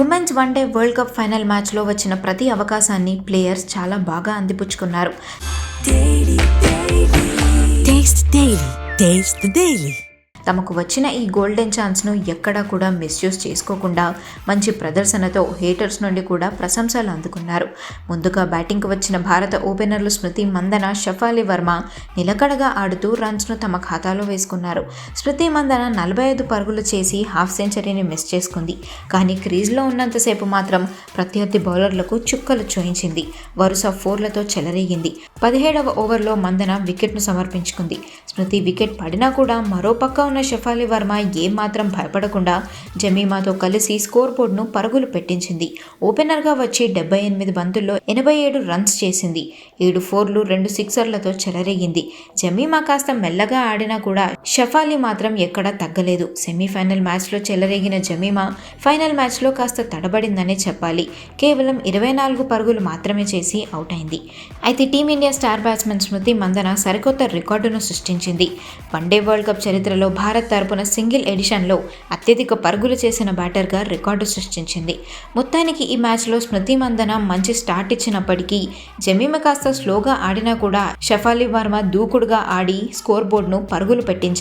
Women's one day world cup final మ్యాచ్లో వచ్చిన ప్రతి అవకాశాన్ని ప్లేయర్స్ చాలా బాగా అందిపుచ్చుకున్నారు. తమకు వచ్చిన ఈ గోల్డెన్ ఛాన్స్ను ఎక్కడా కూడా మిస్యూజ్ చేసుకోకుండా మంచి ప్రదర్శనతో హేటర్స్ నుండి కూడా ప్రశంసలు అందుకున్నారు. ముందుగా బ్యాటింగ్కు వచ్చిన భారత ఓపెనర్లు స్మృతి మందన షఫాలి వర్మ నిలకడగా ఆడుతూ రన్స్ను తమ ఖాతాలో వేసుకున్నారు. స్మృతి మందన నలభై ఐదు పరుగులు చేసి హాఫ్ సెంచరీని మిస్ చేసుకుంది. కానీ క్రీజ్లో ఉన్నంతసేపు మాత్రం ప్రత్యర్థి బౌలర్లకు చుక్కలు చూయించింది. వరుస ఫోర్లతో చెలరేగింది. పదిహేడవ ఓవర్లో మందన వికెట్ను సమర్పించుకుంది. స్మృతి వికెట్ పడినా కూడా మరో పక్క ఉన్న షఫాలి వర్మ ఏమాత్రం భయపడకుండా జమీమాతో కలిసి స్కోర్ బోర్డును పరుగులు పెట్టించింది. ఓపెనర్గా వచ్చి డెబ్బై ఎనిమిది బంతుల్లో ఎనభై ఏడు రన్స్ చేసింది. ఏడు ఫోర్లు రెండు సిక్సర్లతో చెలరేగింది. జమీమా కాస్త మెల్లగా ఆడినా కూడా షఫాలి మాత్రం ఎక్కడా తగ్గలేదు. సెమీఫైనల్ మ్యాచ్లో చెలరేగిన జమీమా ఫైనల్ మ్యాచ్లో కాస్త తడబడిందనే చెప్పాలి. కేవలం ఇరవై నాలుగు పరుగులు మాత్రమే చేసి అవుట్ అయింది అయితే team India star batsmen Smriti Mandhana సరికొత్త రికార్డును సృష్టించింది. వన్డే వరల్డ్ కప్ చరిత్రలో భారత్ తరపున సింగిల్ ఎడిషన్లో అత్యధిక పరుగులు చేసిన బ్యాటర్గా రికార్డు సృష్టించింది. మొత్తానికి ఈ మ్యాచ్లో స్మృతి మందన మంచి స్టార్ట్ ఇచ్చినప్పటికీ జమీమ కాస్త స్లోగా ఆడినా కూడా షఫాలి వర్మ దూకుడుగా ఆడి స్కోర్ బోర్డును పరుగులు పెట్టించారు